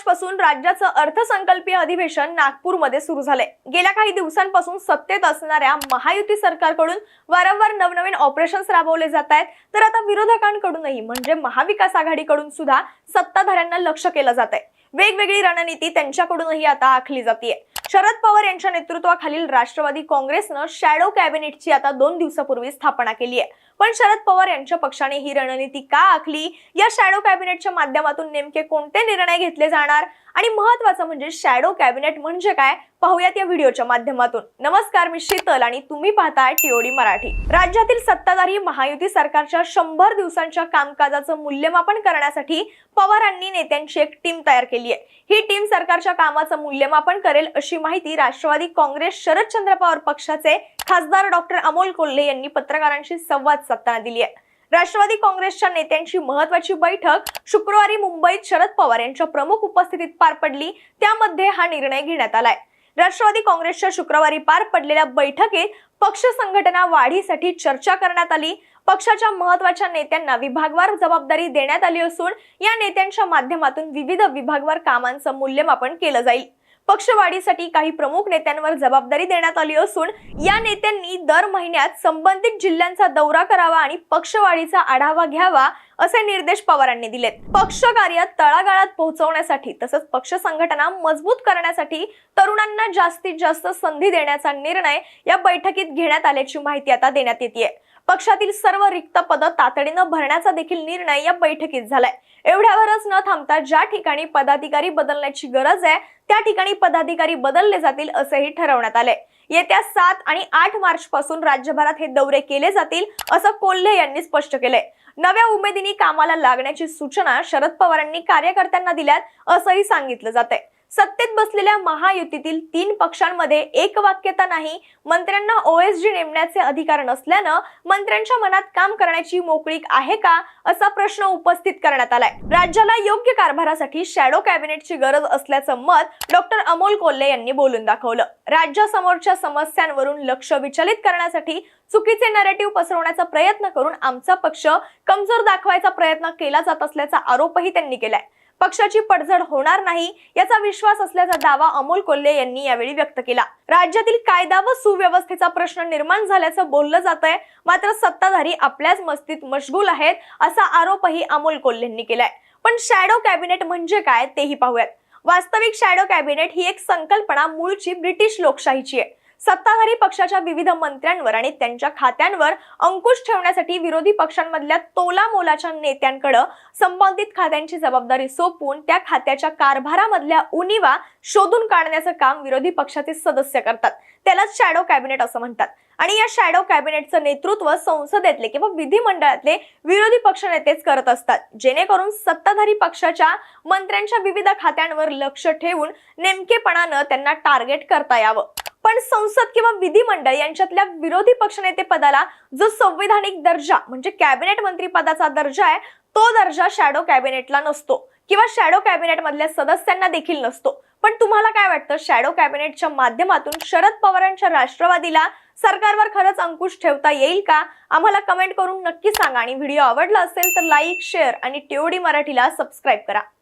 मार्च पासून राज्याचं अर्थसंकल्पीय अधिवेशन नागपूरमध्ये सुरू झालंय. गेल्या काही दिवसांपासून सत्तेत असणाऱ्या महायुती सरकारकडून वारंवार नवनवीन ऑपरेशन्स राबवले जात आहेत. तर आता विरोधकांकडूनही म्हणजे महाविकास आघाडीकडून सुद्धा सत्ताधाऱ्यांना लक्ष केलं जात आहे. वेगवेगळी रणनीती त्यांच्याकडूनही आता आखली जाते शरद पवार यांच्या नेतृत्वाखालील राष्ट्रवादी काँग्रेसनं शॅडो कॅबिनेटची आता दोन दिवसापूर्वी स्थापना केली आहे पण शरद पवार यांच्या पक्षाने ही रणनीती का आखली? या शॅडो कॅबिनेटच्या माध्यमातून नेमके कोणते निर्णय घेतले जाणार? आणि महत्वाचं म्हणजे शॅडो कॅबिनेट म्हणजे काय? पाहूयात या व्हिडिओच्या माध्यमातून. नमस्कार मी शीतल आणि तुम्ही पाहताय टीओडी मराठी. राज्यातील सत्ताधारी महायुती सरकारच्या शंभर दिवसांच्या कामकाजाचं मूल्यमापन करण्यासाठी पवारांनी नेत्यांची एक टीम तयार केली आहे ही टीम सरकारच्या कामाचं मूल्यमापन करेल अशी माहिती राष्ट्रवादी काँग्रेस शरदचंद्र पवार पक्षाचे खासदार डॉक्टर अमोल कोल्हे यांनी पत्रकारांशी संवाद साधताना दिली आहे. राष्ट्रवादी काँग्रेसच्या नेत्यांची महत्वाची बैठक शुक्रवारी मुंबईत शरद पवार यांच्या प्रमुख उपस्थितीत पार पडली. त्यामध्ये हा निर्णय घेण्यात आलाय. राष्ट्रवादी काँग्रेसच्या शुक्रवारी पार पडलेल्या बैठकीत पक्ष संघटना वाढीसाठी चर्चा करण्यात आली. पक्षाच्या महत्त्वाच्या नेत्यांना विभागवार जबाबदारी देण्यात आली असून या नेत्यांच्या माध्यमातून विविध विभागवार कामांचं मूल्यमापन केलं जाईल. पक्षवाढीसाठी काही प्रमुख नेत्यांवर जबाबदारी देण्यात आली असून या नेत्यांनी दर महिन्यात संबंधित जिल्ह्यांचा दौरा करावा आणि पक्षवाढीचा आढावा घ्यावा असे निर्देश पवारांनी दिलेत. पक्ष कार्य तळागाळात पोहोचवण्यासाठी तसंच पक्ष संघटना मजबूत करण्यासाठी तरुणांना जास्तीत जास्त संधी देण्याचा निर्णय या बैठकीत घेण्यात आल्याची माहिती आता देण्यात येते पक्षातील सर्व रिक्त पदं तातडीनं भरण्याचा देखील निर्णय या बैठकीत झालाय. एवढ्यावरच न थांबता ज्या ठिकाणी पदाधिकारी बदलण्याची गरज आहे त्या ठिकाणी पदाधिकारी बदलले जातील असंही ठरवण्यात आले येत्या सात आणि आठ मार्च पासून राज्यभरात हे दौरे केले जातील असं कोल्हे यांनी स्पष्ट केलंय. नव्या उमेदीने कामाला लागण्याची सूचना शरद पवारांनी कार्यकर्त्यांना दिल्यात असंही सांगितलं जात आहे सत्तेत बसलेल्या महायुतीतील तीन पक्षांमध्ये एक वाक्यता नाही मंत्र्यांना ओएसजी नेमण्याचे अधिकार नसल्यानं मंत्र्यांच्या मनात काम करण्याची मोकळीक आहे का असा प्रश्न उपस्थित करण्यात आलाय. राज्याला योग्य कारभारासाठी शॅडो कॅबिनेटची गरज असल्याचं मत डॉक्टर अमोल कोल्हे यांनी बोलून दाखवलं. राज्यासमोरच्या समस्यांवरून लक्ष विचलित करण्यासाठी चुकीचे नरेटिव्ह पसरवण्याचा प्रयत्न करून आमचा पक्ष कमजोर दाखवायचा प्रयत्न केला जात असल्याचा आरोपही त्यांनी केलाय. पक्षाची पडझड होणार नाही याचा विश्वास असल्याचा दावा अमोल कोल्हे यांनी यावेळी व्यक्त केला. राज्यातील कायदा व सुव्यवस्थेचा प्रश्न निर्माण झाल्याचं बोललं जात आहे मात्र सत्ताधारी आपल्याच मस्तीत मशगूल आहेत असा आरोपही अमोल कोल्हेंनी केलाय. पण शॅडो कॅबिनेट म्हणजे काय तेही पाहूयात. वास्तविक शॅडो कॅबिनेट ही एक संकल्पना मूळची ब्रिटिश लोकशाहीची आहे. सत्ताधारी पक्षाच्या विविध मंत्र्यांवर आणि त्यांच्या खात्यांवर अंकुश ठेवण्यासाठी विरोधी पक्षांमधल्या तोला मोलाच्या नेत्यांकडे संबंधित खात्यांची जबाबदारी सोपवून त्या खात्याच्या कारभारामधल्या उनिवा शोधून काढण्याचं काम विरोधी पक्षाचे सदस्य करतात. त्यालाच शॅडो कॅबिनेट असं म्हणतात. आणि या शॅडो कॅबिनेटचं नेतृत्व संसदेतले किंवा विधिमंडळातले विरोधी पक्षनेतेच करत असतात. जेणेकरून सत्ताधारी पक्षाच्या मंत्र्यांच्या विविध खात्यांवर लक्ष ठेवून नेमकेपणानं त्यांना टार्गेट करता यावं. पण संसद किंवा विधिमंडळ यांच्यातल्या विरोधी पक्षनेते पदाला जो संविधानिक दर्जा म्हणजे कॅबिनेट मंत्री पदाचा दर्जा आहे तो दर्जा शॅडो कॅबिनेटला नसतो. किंवा शॅडो कॅबिनेट मधल्या सदस्यांना देखील नसतो. पण तुम्हाला काय वाटतं? शॅडो कॅबिनेटच्या माध्यमातून शरद पवारांच्या राष्ट्रवादीला सरकारवर खरंच अंकुश ठेवता येईल का? आम्हाला कमेंट करून नक्की सांगा. आणि व्हिडिओ आवडला असेल तर लाईक शेअर आणि टीओडी मराठीला सबस्क्राईब करा.